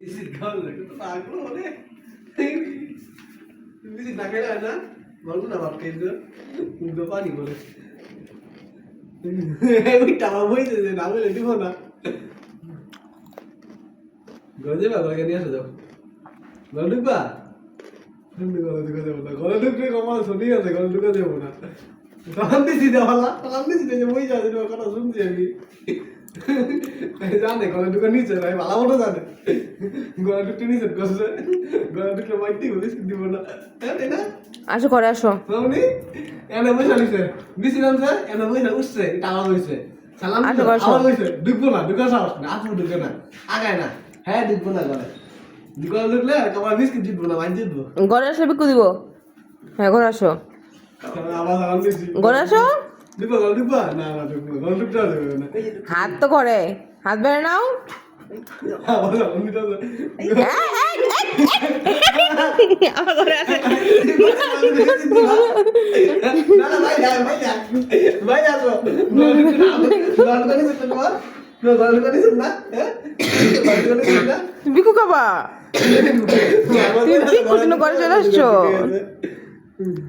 তো পাগল হলে বিসির না খেলে না বলতো না খেয়ে দিও মুখে পানি বলে। ওই টাকা বইছে যে না বলে দিব না। গজে বা গলে নিয়ে আসো যাও গলে ঢুকবা? গলে ঢুকা যাব না। গলে ঢুকলে কমাল শুনি আছে গলে ঢুকা যাব না। তখন দিছি দেওয়ালা। তখন দিছি যে বই তোমার কথা শুনছি আমি। জানে গলে ঢুকা নিচে ভাই ভালো মতো জানে। গলে ঢুকতে নিচে করছে গলে ঢুকলে মাইটি বলে দিব না তাই না? আসো ঘরে আসো। মামনি এনে বসে নিছে বিসি নামছে এনে বসে উঠছে টাকা হইছে। সালাম বসো। আবার হইছে ঢুকবো না ঢুকা সাহস না আপু ঢুকে না আগায় না। হ্যাঁ ঢুকবো না ঘরে। ঢুকা ঢুকলে তোমার বিস্কিট জিতবো না মাইন জিতবো। ঘরে আসলে বিকু দিব। হ্যাঁ ঘরে আসো। আবার সালাম দিছি। ঘরে আসো। না না না। হাত তো করে। হাত বেড়ে নাও। না হ্যাঁ না বিকু খাবা। তুমি করছ ঘরে চলে আসছো?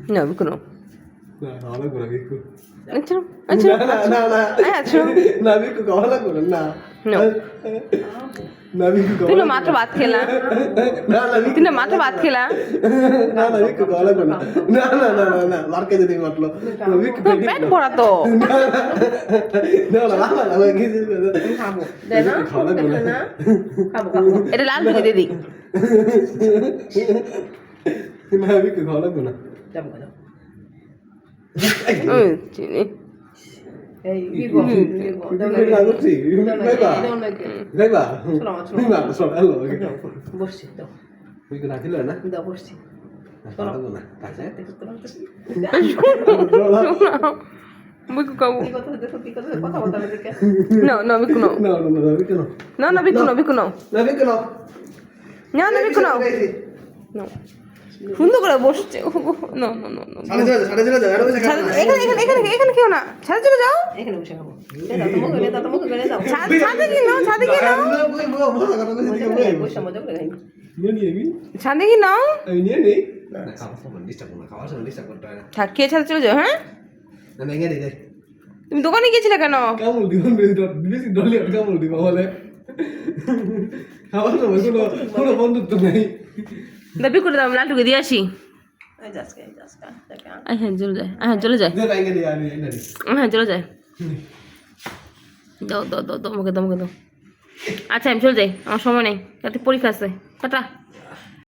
না বিকু না আচ্ছা আচ্ছা না খেলা খেলা খাব খাব খাব এটা লাল দিকে চিনি না না শোনা হলো বসছি তো বিকু রাখিল না বসছি করে না কাছে বিকু খাব না। সুন্দর করে বসছে না না না না সাড়ে চলে সাড়ে চলে যাও ছাদে- এখানে এখানে এখানে এখানে কেউ না ছাদে চলে যাও এখানে বসে খাব দাদা মুখে গেলে দাও ছাদে কি নাও ছাদে কি নাও ছাদে কি নাও থাক খেয়ে ছাদে চলে যাও হ্যাঁ তুমি দোকানে গিয়েছিলে কেন দিব বেশি ডলি আর কামড় দিব বলে আমার কোনো বন্ধুত্ব নেই দাবি করে দাও লালটুকে দিয়ে আসি। হ্যাঁ চলে যায় হ্যাঁ চলে যায়। হ্যাঁ চলে যায়। দাও দাও দাও দাও মুখে দাও দাও। আচ্ছা আমি চলে যাই আমার সময় নেই রাতে পরীক্ষা আছে। টাটা।